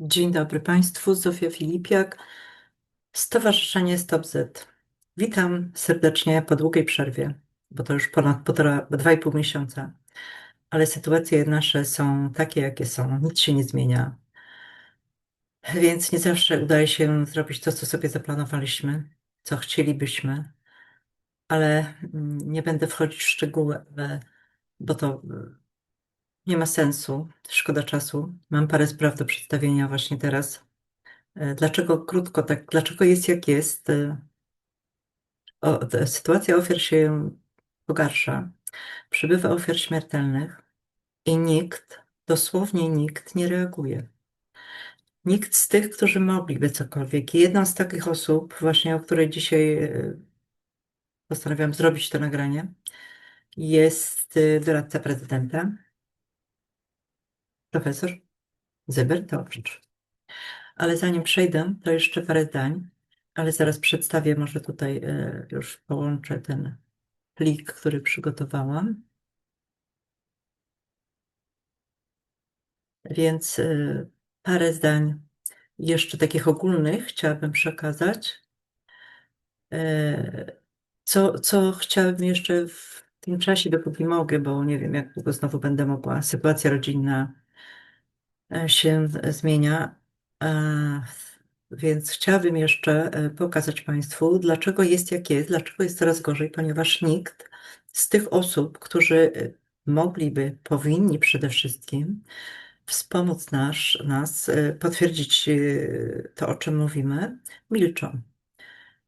Dzień dobry Państwu, Zofia Filipiak, Stowarzyszenie Stop Z. Witam serdecznie po długiej przerwie, bo to już ponad półtora, dwa i pół miesiąca, ale sytuacje nasze są takie, jakie są, nic się nie zmienia, więc nie zawsze udaje się zrobić to, co sobie zaplanowaliśmy, co chcielibyśmy, ale mm, nie będę wchodzić w szczegóły, bo to nie ma sensu, szkoda czasu. Mam parę spraw do przedstawienia właśnie teraz. E, Dlaczego krótko tak, dlaczego jest jak jest? E, O, sytuacja ofiar się pogarsza. Przybywa ofiar śmiertelnych i nikt, dosłownie nikt nie reaguje. Nikt z tych, którzy mogliby cokolwiek. I jedną z takich osób, właśnie o której dzisiaj e, postanawiam zrobić to nagranie, jest doradca prezydenta, profesor Zybertowicz. Ale zanim przejdę, to jeszcze parę zdań, ale zaraz przedstawię, może tutaj e, już połączę ten plik, który przygotowałam. Więc y, parę zdań jeszcze takich ogólnych chciałabym przekazać. Y, Co, co chciałabym jeszcze w tym czasie, dopóki mogę, bo nie wiem, jak długo znowu będę mogła, sytuacja rodzinna e, się zmienia. Więc chciałabym jeszcze e, pokazać Państwu, dlaczego jest jak jest, dlaczego jest coraz gorzej, ponieważ nikt z tych osób, którzy e, mogliby, powinni przede wszystkim wspomóc nas, nas e, potwierdzić to, o czym mówimy, milczą.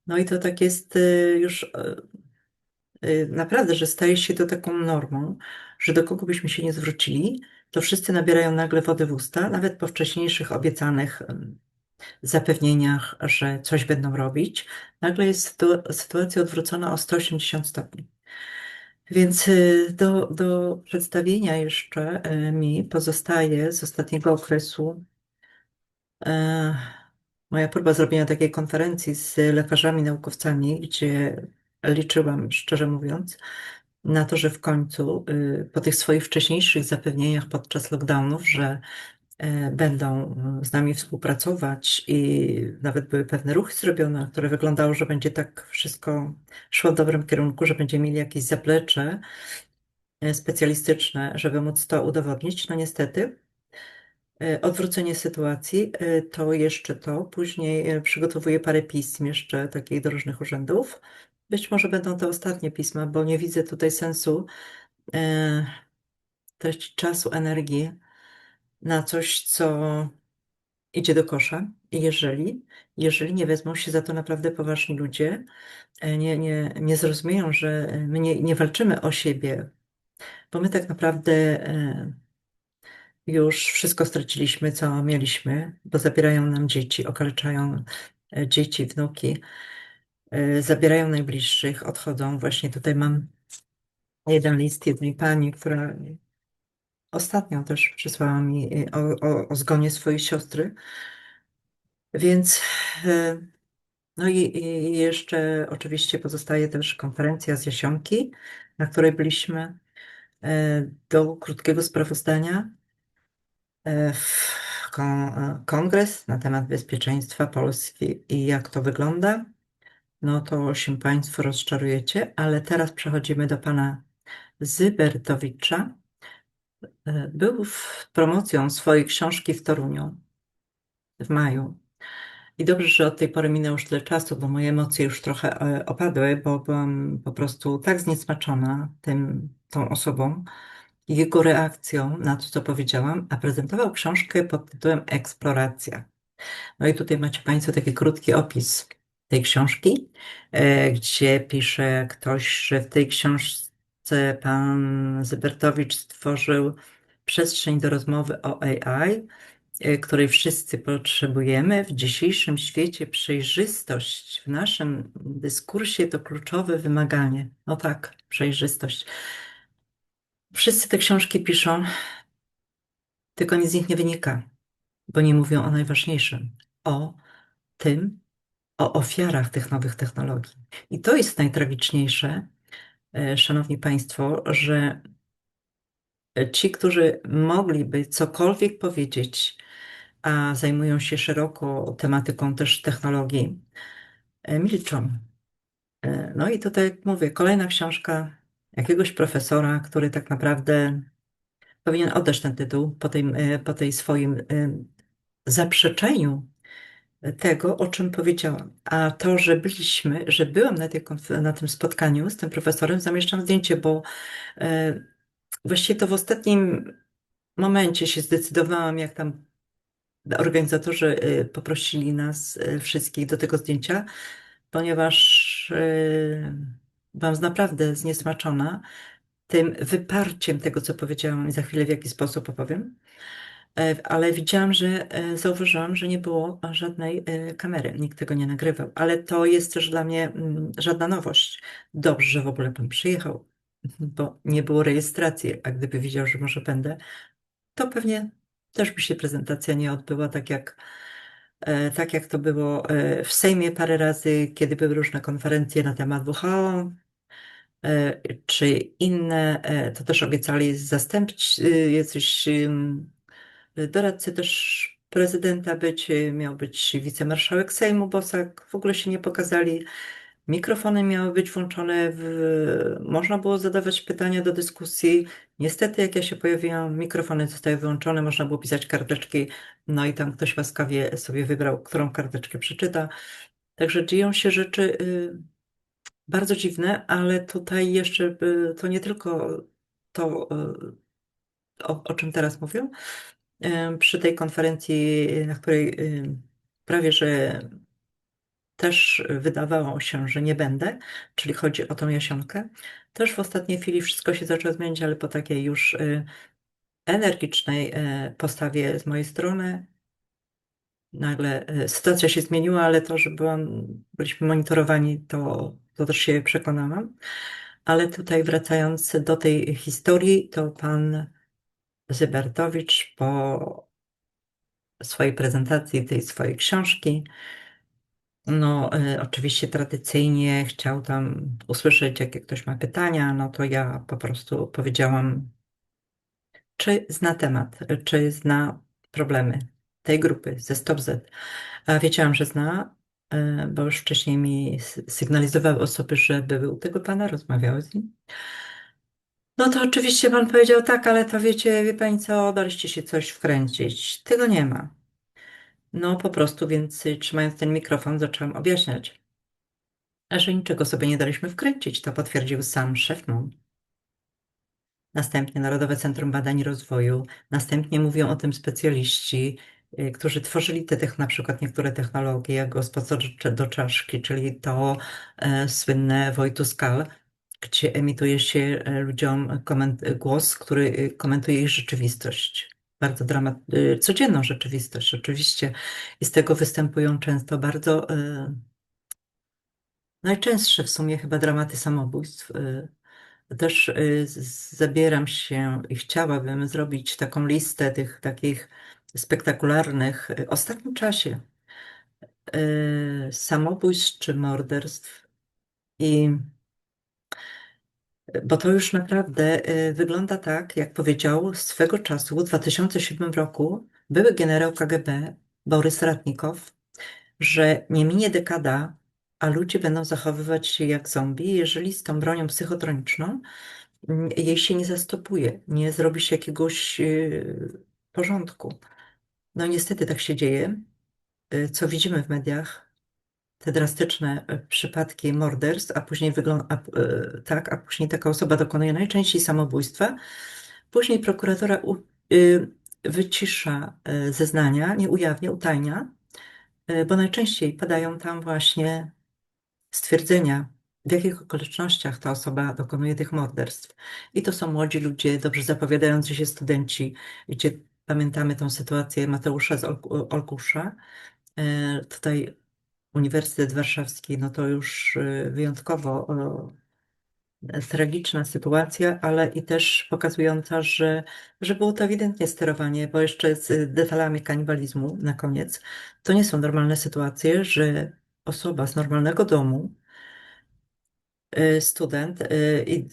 No i to tak jest już naprawdę, że staje się to taką normą, że do kogo byśmy się nie zwrócili, to wszyscy nabierają nagle wody w usta, nawet po wcześniejszych obiecanych zapewnieniach, że coś będą robić. Nagle jest sytu- sytuacja odwrócona o 180 stopni. Więc y, do, do przedstawienia jeszcze y, mi pozostaje z ostatniego okresu e, moja próba zrobienia takiej konferencji z lekarzami, naukowcami, gdzie liczyłam, szczerze mówiąc, na to, że w końcu y, po tych swoich wcześniejszych zapewnieniach podczas lockdownów, że e, będą z nami współpracować i nawet były pewne ruchy zrobione, które wyglądało, że będzie tak wszystko szło w dobrym kierunku, że będziemy mieli jakieś zaplecze specjalistyczne, żeby móc to udowodnić. No niestety, odwrócenie sytuacji to jeszcze to. Później przygotowuję parę pism jeszcze takich do różnych urzędów. Być może będą to ostatnie pisma, bo nie widzę tutaj sensu e, tracić czasu, energii na coś, co idzie do kosza. I jeżeli, jeżeli nie wezmą się za to naprawdę poważni ludzie, e, nie, nie, nie zrozumieją, że my nie, nie walczymy o siebie, bo my tak naprawdę e, już wszystko straciliśmy, co mieliśmy, bo zabierają nam dzieci, okaleczają e, dzieci, wnuki, zabierają najbliższych, odchodzą. Właśnie tutaj mam jeden list jednej pani, która ostatnio też przysłała mi e, o, o, o zgonie swojej siostry. Więc e, no i, i jeszcze oczywiście pozostaje też konferencja z Jasionki, na której byliśmy e, do krótkiego sprawozdania e, w kon- e, kongres na temat bezpieczeństwa Polski i jak to wygląda. No to się Państwo rozczarujecie, ale teraz przechodzimy do pana Zybertowicza. E, Był w promocją swojej książki w Toruniu w maju. I dobrze, że od tej pory minęło już tyle czasu, bo moje emocje już trochę e, opadły, bo byłam po prostu tak zniesmaczona tym, tą osobą i jego reakcją na to, co powiedziałam, a prezentował książkę pod tytułem Eksploracja. No i tutaj macie Państwo taki krótki opis tej książki, e, gdzie pisze ktoś, że w tej książce pan Zybertowicz stworzył przestrzeń do rozmowy o AI, e, której wszyscy potrzebujemy. W dzisiejszym świecie przejrzystość w naszym dyskursie to kluczowe wymaganie. No tak, przejrzystość. Wszyscy te książki piszą, tylko nic z nich nie wynika, bo nie mówią o najważniejszym, o tym, o ofiarach tych nowych technologii. I to jest najtragiczniejsze, e, Szanowni Państwo, że ci, którzy mogliby cokolwiek powiedzieć, a zajmują się szeroko tematyką też technologii, e, milczą. E, No i tutaj, jak mówię, kolejna książka jakiegoś profesora, który tak naprawdę powinien oddać ten tytuł po e, po tej swoim zaprzeczeniu tego, o czym powiedziałam. A to, że byliśmy, że byłam na, tej, na tym spotkaniu z tym profesorem, zamieszczam zdjęcie, bo e, właściwie to w ostatnim momencie się zdecydowałam, jak tam organizatorzy e, poprosili nas e, wszystkich do tego zdjęcia, ponieważ e, byłam naprawdę zniesmaczona tym wyparciem tego, co powiedziałam i za chwilę w jaki sposób opowiem. E, Ale widziałam, że e, zauważyłam, że nie było żadnej e, kamery, nikt tego nie nagrywał. Ale to jest też dla mnie mm, żadna nowość. Dobrze, że w ogóle pan przyjechał, bo nie było rejestracji, a gdyby widział, że może będę, to pewnie też by się prezentacja nie odbyła tak jak, tak jak to było w Sejmie parę razy, kiedy były różne konferencje na temat WHO, czy inne, to też obiecali zastąpić e, jacyś doradcy też prezydenta być, miał być wicemarszałek Sejmu Bosak, w ogóle się nie pokazali. Mikrofony miały być włączone, w, można było zadawać pytania do dyskusji. Niestety, jak ja się pojawiłam, mikrofony zostały wyłączone, można było pisać karteczki, no i tam ktoś łaskawie sobie wybrał, którą karteczkę przeczyta. Także dzieją się rzeczy y, bardzo dziwne, ale tutaj jeszcze y, to nie tylko to, y, o, o czym teraz mówię. Przy tej konferencji, na której prawie że też wydawało się, że nie będę, czyli chodzi o tą Jasionkę. Też w ostatniej chwili wszystko się zaczęło zmieniać, ale po takiej już y, energicznej y, postawie z mojej strony. Nagle y, sytuacja się zmieniła, ale to, że byłam, byliśmy monitorowani, to, to też się przekonałam. Ale tutaj wracając do tej historii, to pan Zybertowicz po swojej prezentacji tej swojej książki No, y, oczywiście tradycyjnie chciał tam usłyszeć, jakie ktoś ma pytania, no to ja po prostu powiedziałam, czy zna temat, czy zna problemy tej grupy ze Stop Z. A wiedziałam, że zna, y, bo już wcześniej mi sygnalizowały osoby, że były u tego pana, rozmawiały z nim. No to oczywiście pan powiedział tak, ale to wiecie, wie pani co, daliście się coś wkręcić. Tego nie ma. No po prostu, więc y, trzymając ten mikrofon, zaczęłam objaśniać. Że niczego sobie nie daliśmy wkręcić, to potwierdził sam szef MON. Następnie Narodowe Centrum Badań i Rozwoju, następnie mówią o tym specjaliści, y, którzy tworzyli te, tech- na przykład niektóre technologie, jak gospodarcze do czaszki, czyli to e, słynne Wojtuskal, gdzie emituje się e, ludziom głos, który y, komentuje ich rzeczywistość. Bardzo dramat, y, codzienną rzeczywistość, oczywiście. I z tego występują często bardzo e, Najczęstsze w sumie chyba dramaty samobójstw. Też zabieram się i chciałabym zrobić taką listę tych takich spektakularnych w ostatnim czasie samobójstw czy morderstw. I bo to już naprawdę y, wygląda tak, jak powiedział swego czasu, w 2007 roku, były generał KGB Borys Ratnikow, że nie minie dekada, a ludzie będą zachowywać się jak zombie, jeżeli z tą bronią psychotroniczną mm, jej się nie zastopuje, nie zrobi się jakiegoś yy, porządku. No niestety tak się dzieje. Yy, Co widzimy w mediach, te drastyczne yy, przypadki morderstw, a później wygląda, tak, a później taka osoba dokonuje najczęściej samobójstwa. Później prokuratora u, yy, wycisza yy, zeznania, nie ujawnia, utajnia, bo najczęściej padają tam właśnie stwierdzenia, w jakich okolicznościach ta osoba dokonuje tych morderstw. I to są młodzi ludzie, dobrze zapowiadający się studenci, gdzie pamiętamy tą sytuację Mateusza z Olku- Olkusza. E, Tutaj Uniwersytet Warszawski, no to już e, wyjątkowo tragiczna sytuacja, ale i też pokazująca, że, że było to ewidentnie sterowanie, bo jeszcze z detalami kanibalizmu na koniec. To nie są normalne sytuacje, że osoba z normalnego domu y, student y,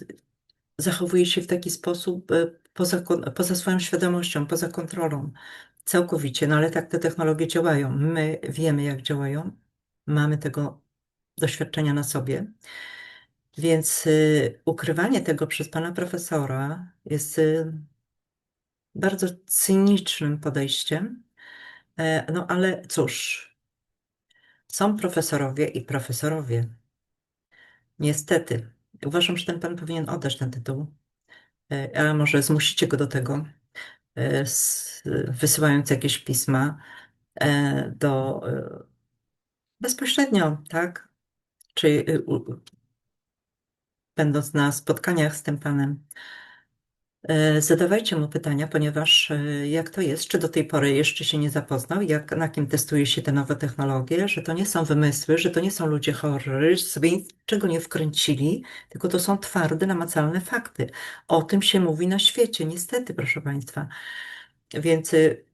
zachowuje się w taki sposób y, poza, poza swoją świadomością, poza kontrolą. całkowicie, no ale tak te technologie działają. My wiemy, jak działają, mamy tego doświadczenia na sobie. Więc y, ukrywanie tego przez pana profesora jest y, bardzo cynicznym podejściem. E, no ale cóż, są profesorowie i profesorowie. Niestety, uważam, że ten pan powinien oddać ten tytuł, e, a może zmusicie go do tego, e, wysyłając jakieś pisma e, do bezpośrednio, tak? Czy u- będąc na spotkaniach z tym panem. E, Zadawajcie mu pytania, ponieważ e, jak to jest, czy do tej pory jeszcze się nie zapoznał, jak, na kim testuje się te nowe technologie, że to nie są wymysły, że to nie są ludzie chorzy, że sobie niczego nie wkręcili, tylko to są twarde, namacalne fakty. O tym się mówi na świecie, niestety, proszę Państwa. Więc y,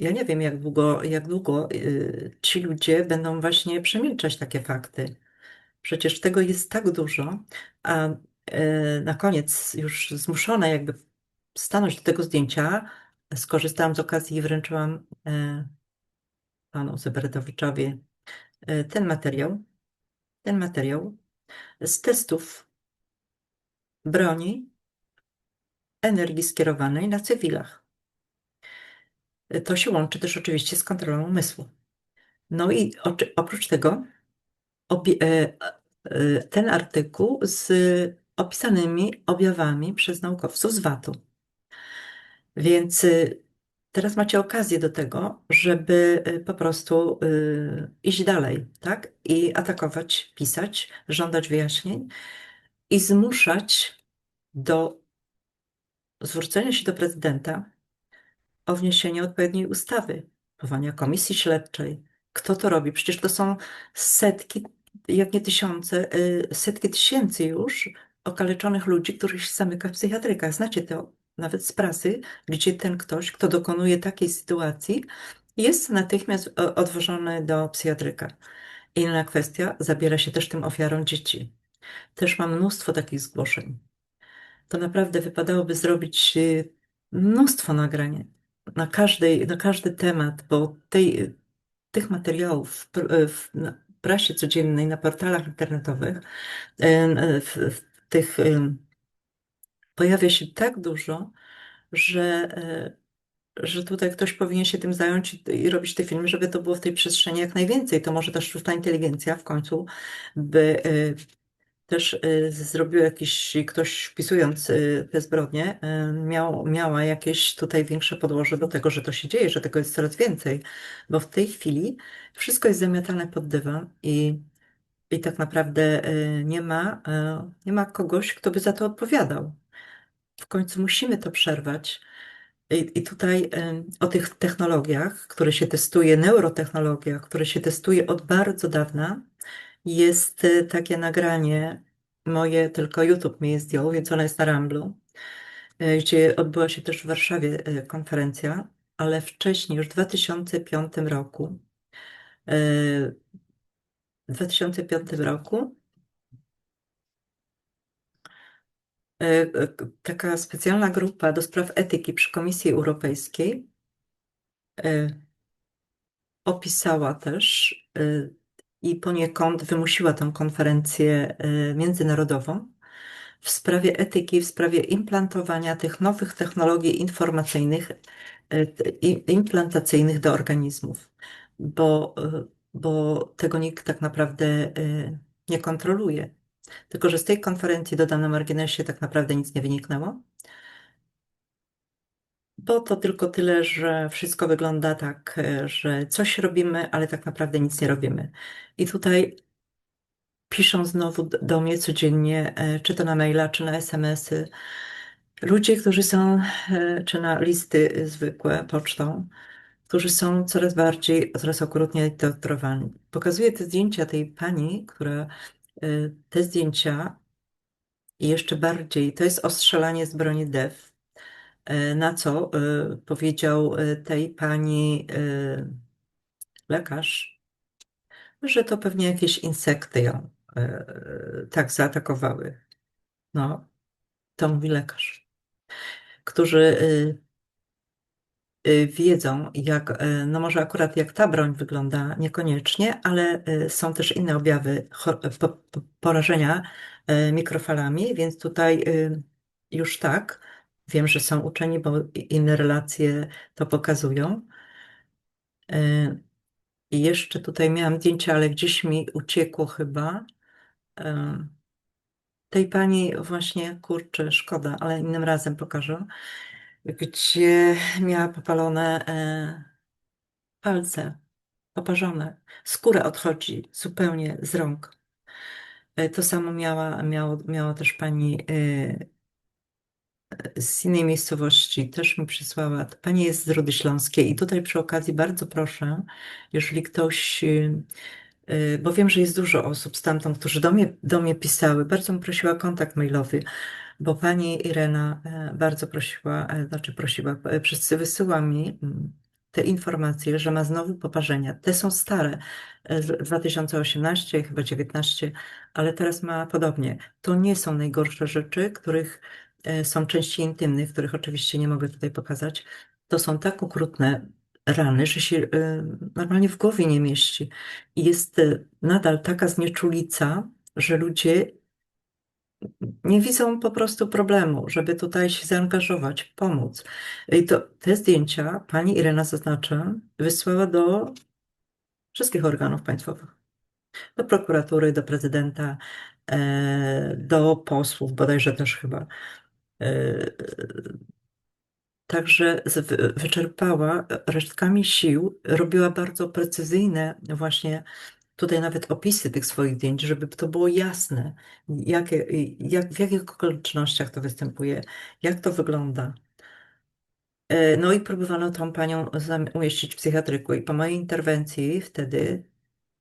ja nie wiem, jak długo, jak długo y, ci ludzie będą właśnie przemilczać takie fakty. Przecież tego jest tak dużo, a e, na koniec już zmuszona jakby stanąć do tego zdjęcia, skorzystałam z okazji i wręczyłam e, panu Zeberedowiczowi e, ten materiał, ten materiał z testów broni energii skierowanej na cywilach. To się łączy też oczywiście z kontrolą umysłu. No i oprócz tego e, e, ten artykuł z opisanymi objawami przez naukowców z VAT-u. Więc y, teraz macie okazję do tego, żeby y, po prostu y, iść dalej, tak? I atakować, pisać, żądać wyjaśnień i zmuszać do zwrócenia się do prezydenta o wniesienie odpowiedniej ustawy, powołania komisji śledczej. Kto to robi? Przecież to są setki, jak nie tysiące, y, setki tysięcy już okaleczonych ludzi, których się zamyka w psychiatrykach. Znacie to nawet z prasy, gdzie ten ktoś, kto dokonuje takiej sytuacji, jest natychmiast odwożony do psychiatryka. Inna kwestia, zabiera się też tym ofiarom dzieci. Też mam mnóstwo takich zgłoszeń to naprawdę wypadałoby zrobić y, mnóstwo nagrań na każdy, na każdy temat, bo tej, tych materiałów w, w prasie codziennej, na portalach internetowych, w, w tych pojawia się tak dużo, że, y, że tutaj ktoś powinien się tym zająć i, robić te filmy, żeby to było w tej przestrzeni jak najwięcej. To może ta sztuczna inteligencja w końcu by y, też y, zrobił jakiś, ktoś wpisując y, te zbrodnie, y, miał, miała jakieś tutaj większe podłoże do tego, że to się dzieje, że tego jest coraz więcej, bo w tej chwili wszystko jest zamiatane pod dywan i, i tak naprawdę nie ma, nie ma kogoś, kto by za to odpowiadał. W końcu musimy to przerwać. I, i tutaj o tych technologiach, które się testuje, neurotechnologiach, które się testuje od bardzo dawna, jest y, takie nagranie moje, tylko YouTube mnie zdjął, więc ona jest na Ramblu, y, gdzie odbyła się też w Warszawie y, konferencja, ale wcześniej, już w 2005 roku, w 2005 roku taka specjalna grupa do spraw etyki przy Komisji Europejskiej opisała też i poniekąd wymusiła tę konferencję y, międzynarodową w sprawie etyki, w sprawie implantowania tych nowych technologii informacyjnych, y, implantacyjnych do organizmów, bo, y, bo tego nikt tak naprawdę nie kontroluje. Tylko, że z tej konferencji, dodam na marginesie, tak naprawdę nic nie wyniknęło. Bo to tylko tyle, że wszystko wygląda tak, e, że coś robimy, ale tak naprawdę nic nie robimy. I tutaj piszą znowu do mnie codziennie, e, czy to na maila, czy na SMS-y, ludzie, którzy są, e, czy na listy zwykłe pocztą, którzy są coraz bardziej, coraz okrutniej torturowani. Pokazuję te zdjęcia tej pani, która te zdjęcia i jeszcze bardziej, to jest ostrzelanie z broni DEF. E, Na co e, powiedział e, tej pani lekarz, że to pewnie jakieś insekty ją tak zaatakowały. No, to mówi lekarz, którzy wiedzą, jak, no może akurat jak ta broń wygląda, niekoniecznie, ale są też inne objawy porażenia mikrofalami, więc tutaj już tak. Wiem, że są uczeni, bo inne relacje to pokazują. Y, I jeszcze tutaj miałam zdjęcie, ale gdzieś mi uciekło chyba. Y, Tej pani właśnie, kurczę, szkoda, ale innym razem pokażę, gdzie miała popalone e, palce, poparzone. Skóra odchodzi zupełnie z rąk. E, To samo miała, miało, miała też pani e, z innej miejscowości, też mi przysłała. Pani jest z Rudy Śląskiej i tutaj przy okazji bardzo proszę, jeżeli ktoś y, Y, bo wiem, że jest dużo osób stamtąd, którzy do mnie, do mnie pisały. Bardzo bym prosiła kontakt mailowy, bo pani Irena e, bardzo prosiła, e, znaczy prosiła, e, wysyła mi mm, te informacje, że ma znowu poparzenia. Te są stare, e, z 2018, chyba 19, ale teraz ma podobnie. To nie są najgorsze rzeczy, których są części intymnych, których oczywiście nie mogę tutaj pokazać. To są tak okrutne rany, że się e, normalnie w głowie nie mieści. I jest e, nadal taka znieczulica, że ludzie nie widzą po prostu problemu, żeby tutaj się zaangażować, pomóc. I to, te zdjęcia pani Irena zaznacza, wysłała do wszystkich organów państwowych. Do prokuratury, do prezydenta, e, do posłów, bodajże też chyba. E, Także z- wy- wyczerpała resztkami sił, robiła bardzo precyzyjne właśnie tutaj nawet opisy tych swoich zdjęć, żeby to było jasne, jakie, jak, w jakich okolicznościach to występuje, jak to wygląda. E, No i próbowano tą panią umieścić w psychiatryku i po mojej interwencji wtedy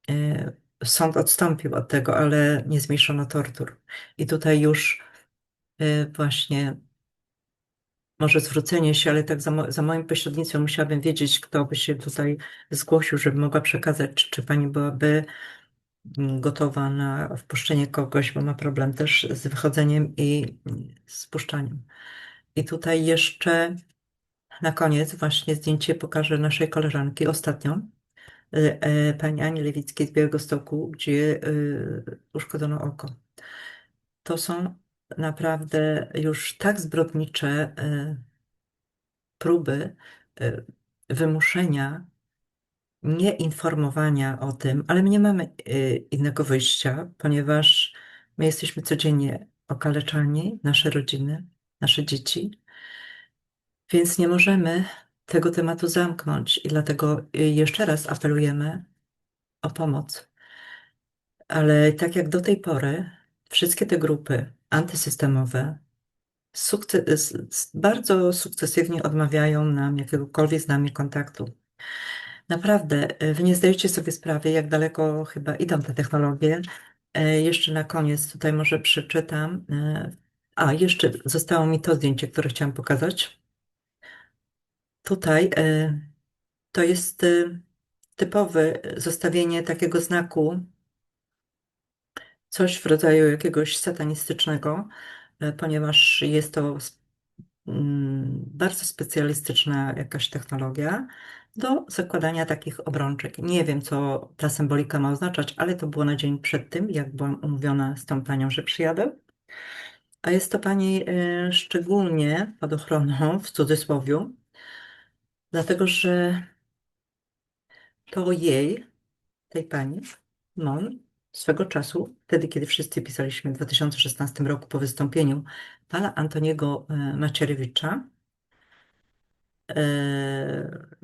e, sąd odstąpił od tego, ale nie zmniejszono tortur. I tutaj już e, właśnie może zwrócenie się, ale tak za, za moim pośrednictwem musiałabym wiedzieć, kto by się tutaj zgłosił, żeby mogła przekazać, czy, czy pani byłaby mm, gotowa na wpuszczenie kogoś, bo ma problem też z wychodzeniem i mm, spuszczaniem. I tutaj jeszcze na koniec właśnie zdjęcie pokażę naszej koleżanki, ostatnią, y, e, pani Ani Lewickiej z Białegostoku, gdzie y, uszkodzono oko. To są naprawdę już tak zbrodnicze y, próby y, wymuszenia nieinformowania o tym, ale my nie mamy y, innego wyjścia, ponieważ my jesteśmy codziennie okaleczani, nasze rodziny, nasze dzieci, więc nie możemy tego tematu zamknąć i dlatego jeszcze raz apelujemy o pomoc. Ale tak jak do tej pory, wszystkie te grupy antysystemowe sukces, bardzo sukcesywnie odmawiają nam jakiegokolwiek z nami kontaktu. Naprawdę, e, wy nie zdajecie sobie sprawy, jak daleko chyba idą te technologie. E, Jeszcze na koniec tutaj może przeczytam. E, A, jeszcze zostało mi to zdjęcie, które chciałam pokazać. Tutaj to jest typowe zostawienie takiego znaku, coś w rodzaju jakiegoś satanistycznego, e, ponieważ jest to mm, bardzo specjalistyczna jakaś technologia do zakładania takich obrączek. Nie wiem, co ta symbolika ma oznaczać, ale to było na dzień przed tym, jak byłam umówiona z tą panią, że przyjadę. A jest to pani e, szczególnie pod ochroną, w cudzysłowie, dlatego że to jej, tej pani, Mon, swego czasu, wtedy, kiedy wszyscy pisaliśmy w 2016 roku po wystąpieniu pana Antoniego e, Macierewicza,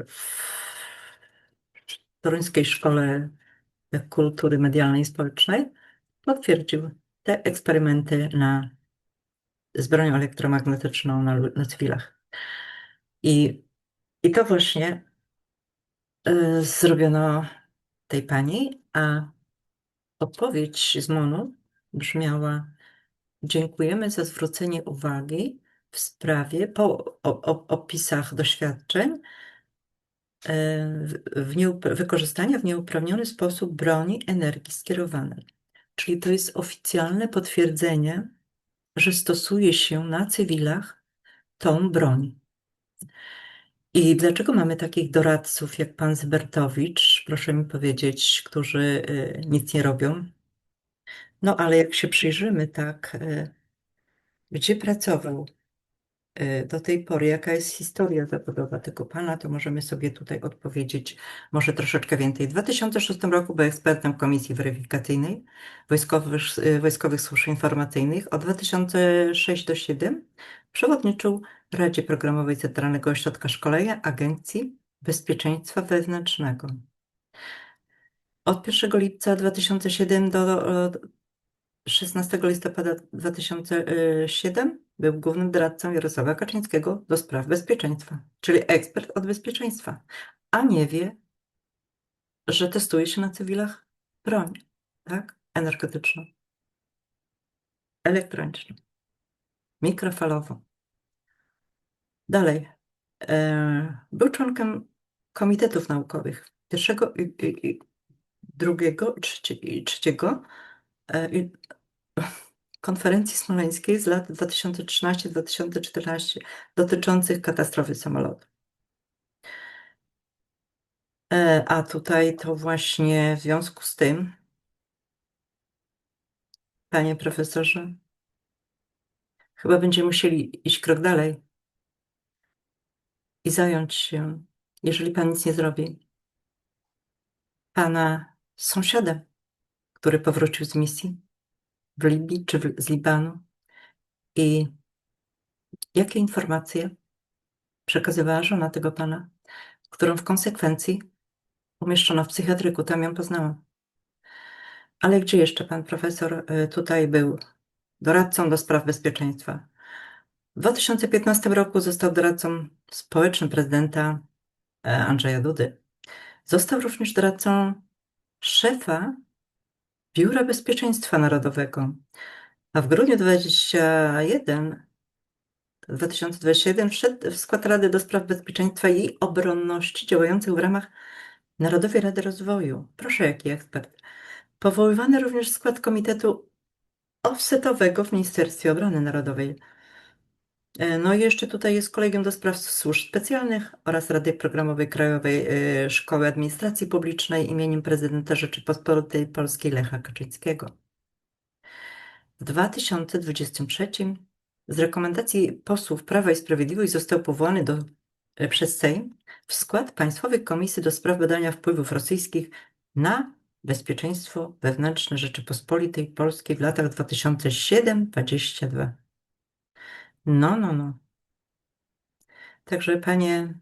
w Toruńskiej Szkole Kultury Medialnej i Społecznej potwierdził te eksperymenty na, z bronią elektromagnetyczną na, na cywilach. I, I to właśnie e, zrobiono tej pani, a odpowiedź z MONU brzmiała: Dziękujemy za zwrócenie uwagi w sprawie po o, o, opisach doświadczeń w, w nieupra- wykorzystania w nieuprawniony sposób broni energii skierowanej. Czyli to jest oficjalne potwierdzenie, że stosuje się na cywilach tą broń. I dlaczego mamy takich doradców jak pan Zybertowicz, proszę mi powiedzieć, którzy y, nic nie robią? No ale jak się przyjrzymy tak, y, gdzie pracował y, do tej pory, jaka jest historia zawodowa tego pana, to możemy sobie tutaj odpowiedzieć może troszeczkę więcej. W 2006 roku był ekspertem Komisji Weryfikacyjnej Wojskowych, Wojskowych Służb Informacyjnych. Od 2006 do 2007 przewodniczył Radzie Programowej Centralnego Ośrodka Szkolenia Agencji Bezpieczeństwa Wewnętrznego. Od 1 lipca 2007 do 16 listopada 2007 był głównym doradcą Jarosława Kaczyńskiego do spraw bezpieczeństwa, czyli ekspert od bezpieczeństwa, a nie wie, że testuje się na cywilach broń, tak? Energetyczną, elektroniczną, mikrofalową. Dalej. E, był członkiem komitetów naukowych pierwszego i drugiego i trzeciego e, konferencji smoleńskiej z lat 2013-2014 dotyczących katastrofy samolotu. E, a tutaj to właśnie w związku z tym, panie profesorze, chyba będziemy musieli iść krok dalej i zająć się, jeżeli pan nic nie zrobi, pana sąsiadem, który powrócił z misji w Libii czy w, z Libanu i jakie informacje przekazywała żona tego pana, którą w konsekwencji umieszczono w psychiatryku, tam ją poznałam. Ale gdzie jeszcze pan profesor y, tutaj był doradcą do spraw bezpieczeństwa? W 2015 roku został doradcą społecznym prezydenta e, Andrzeja Dudy. Został również doradcą szefa Biura Bezpieczeństwa Narodowego. A w grudniu 2021 2021 wszedł w skład Rady do Spraw Bezpieczeństwa i Obronności działających w ramach Narodowej Rady Rozwoju. Proszę, jaki ekspert. Powoływany również w skład Komitetu Offsetowego w Ministerstwie Obrony Narodowej. E, no i jeszcze tutaj jest Kolegium do Spraw Służb Specjalnych oraz Rady Programowej Krajowej e, Szkoły Administracji Publicznej imieniem prezydenta Rzeczypospolitej Polskiej Lecha Kaczyńskiego. W 2023 z rekomendacji posłów Prawa i Sprawiedliwość został powołany do, e, przez Sejm w skład Państwowej Komisji do Spraw Badania Wpływów Rosyjskich na bezpieczeństwo wewnętrzne Rzeczypospolitej Polskiej w latach 2007-2022. No, no, no. Także panie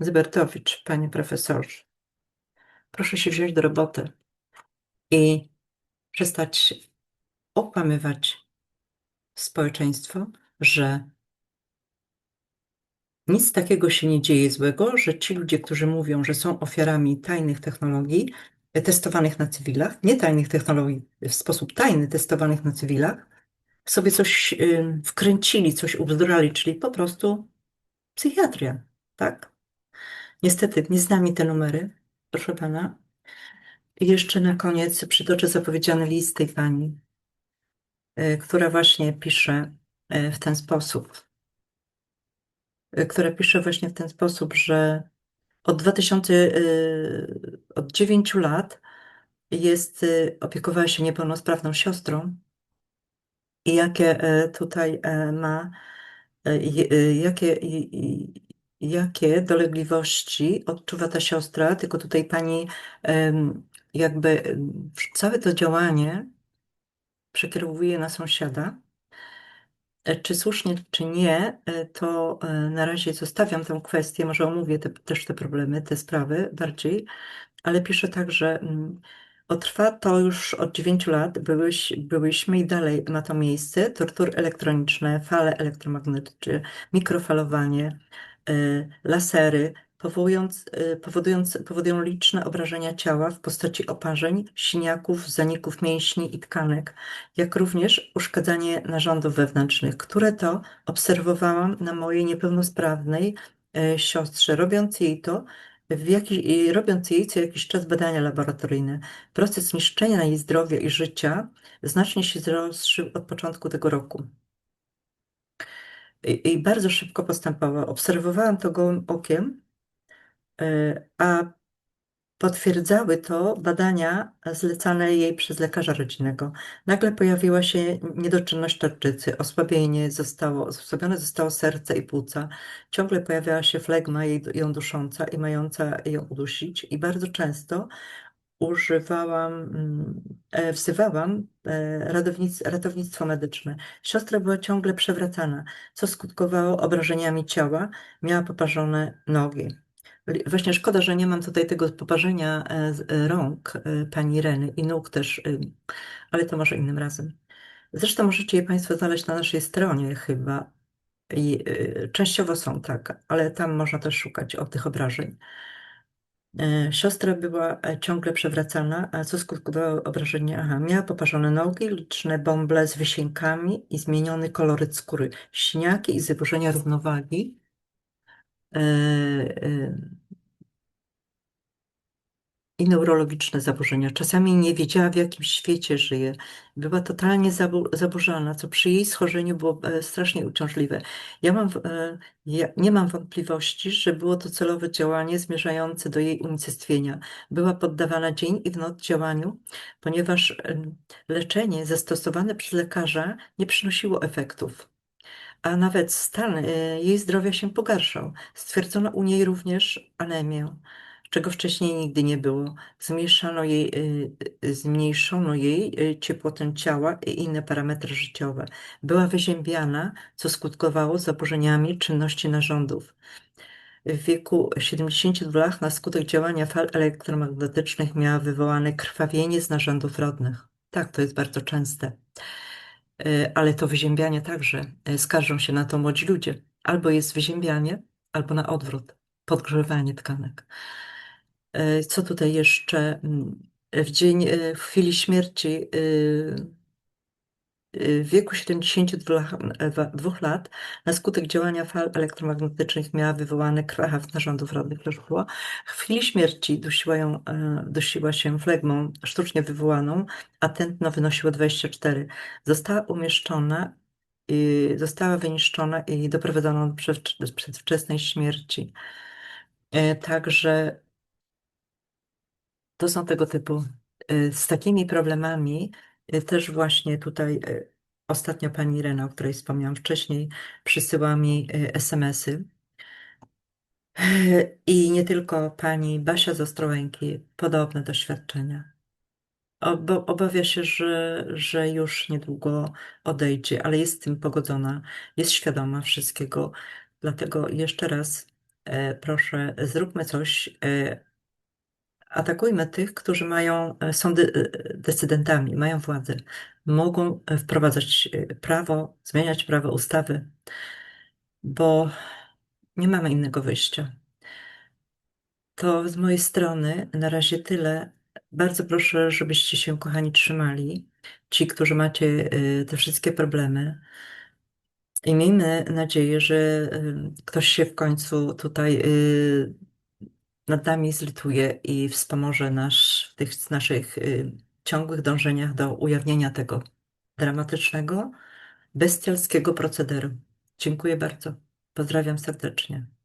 Zybertowicz, panie profesorze, proszę się wziąć do roboty i przestać okłamywać społeczeństwo, że nic takiego się nie dzieje złego, że ci ludzie, którzy mówią, że są ofiarami tajnych technologii testowanych na cywilach, nie tajnych technologii, w sposób tajny testowanych na cywilach, sobie coś y, wkręcili, coś ubzdurali, czyli po prostu psychiatria, tak? Niestety nie znam te numery, proszę pana. Jeszcze na koniec przytoczę zapowiedziany list tej pani, y, która właśnie pisze y, w ten sposób, która pisze właśnie w ten sposób, że od 2000, od 9 lat jest, opiekowała się niepełnosprawną siostrą i jakie e, tutaj e, ma, e, jakie, jakie dolegliwości odczuwa ta siostra, tylko tutaj pani jakby całe to działanie przekierowuje na sąsiada. Czy słusznie, czy nie, to na razie zostawiam tę kwestię, może omówię te, też te problemy, te sprawy bardziej, ale piszę tak, mm, Trwa to już od 9 lat. Byłyś, byłyśmy i dalej ma to miejsce. Tortury elektroniczne, fale elektromagnetyczne, mikrofalowanie, y, lasery, powodując, y, powodując, powodują liczne obrażenia ciała w postaci oparzeń, siniaków, zaników mięśni i tkanek, jak również uszkadzanie narządów wewnętrznych, które to obserwowałam na mojej niepełnosprawnej y, siostrze. Robiąc jej to, w robiąc jej co jakiś czas badania laboratoryjne. Proces niszczenia jej zdrowia i życia znacznie się zaostrzył od początku tego roku. i, i bardzo szybko postępował. Obserwowałam to gołym okiem, y, a Potwierdzały to badania zlecane jej przez lekarza rodzinnego. Nagle pojawiła się niedoczynność tarczycy, osłabienie zostało, osłabione zostało serce i płuca. Ciągle pojawiała się flegma jej, ją dusząca i mająca ją udusić i bardzo często używałam, mm, e, wzywałam e, ratownic, ratownictwo medyczne. Siostra była ciągle przewracana, co skutkowało obrażeniami ciała, miała poparzone nogi. Właśnie szkoda, że nie mam tutaj tego poparzenia e, e, rąk e, pani Reny i nóg też, ale to może innym razem. Zresztą możecie je Państwo znaleźć na naszej stronie chyba. I, częściowo są tak, ale tam można też szukać o tych obrażeń. Siostra była ciągle przewracana, a co skutkowało obrażenia? Aha, miała poparzone nogi, liczne bąble z wysiękami i zmieniony koloryt skóry, siniaki i zaburzenia równowagi. E, e, i neurologiczne zaburzenia. Czasami nie wiedziała, w jakim świecie żyje. Była totalnie zabu zaburzona, co przy jej schorzeniu było e, strasznie uciążliwe. Ja mam, ja nie mam wątpliwości, że było to celowe działanie zmierzające do jej unicestwienia. Była poddawana dzień i w noc działaniu, ponieważ leczenie zastosowane przez lekarza nie przynosiło efektów. A nawet stan e, jej zdrowia się pogarszał. Stwierdzono u niej również anemię, czego wcześniej nigdy nie było. Zmniejszano jej, e, zmniejszono jej e, ciepłotę ciała i inne parametry życiowe. Była wyziębiana, co skutkowało zaburzeniami czynności narządów. W wieku 72 lat na skutek działania fal elektromagnetycznych miała wywołane krwawienie z narządów rodnych. Tak, to jest bardzo częste. E, ale to wyziębianie także. e, Skarżą się na to młodzi ludzie. Albo jest wyziębianie, albo na odwrót, podgrzewanie tkanek. E, Co tutaj jeszcze? Mm, W dzień, w chwili śmierci e, w wieku 72 lat na skutek działania fal elektromagnetycznych miała wywołane krwaw narządów rodnych było. W chwili śmierci dusiła, ją, e, dusiła się flegmą sztucznie wywołaną, a tętno wynosiło 24. Została umieszczona, i została wyniszczona i doprowadzona do przedwcz- przedwczesnej śmierci. E, Także to są tego typu. y, Z takimi problemami y, też właśnie tutaj y, ostatnio pani Irena, o której wspomniałam wcześniej, przysyła mi y, SMS-y. Y, I nie tylko pani Basia z Ostrołęki, podobne doświadczenia. Obawia się, że, że już niedługo odejdzie, ale jest z tym pogodzona, jest świadoma wszystkiego. Dlatego jeszcze raz proszę, zróbmy coś, Atakujmy tych, którzy mają, e, są e, decydentami, mają władzę. Mogą e, wprowadzać prawo, zmieniać prawo, ustawy, bo nie mamy innego wyjścia. To z mojej strony na razie tyle. Bardzo proszę, żebyście się, kochani, trzymali. Ci, którzy macie te wszystkie problemy. I miejmy nadzieję, że ktoś się w końcu tutaj nad nami zlituje i wspomoże nas w tych naszych y, ciągłych dążeniach do ujawnienia tego dramatycznego, bestialskiego procederu. Dziękuję bardzo. Pozdrawiam serdecznie.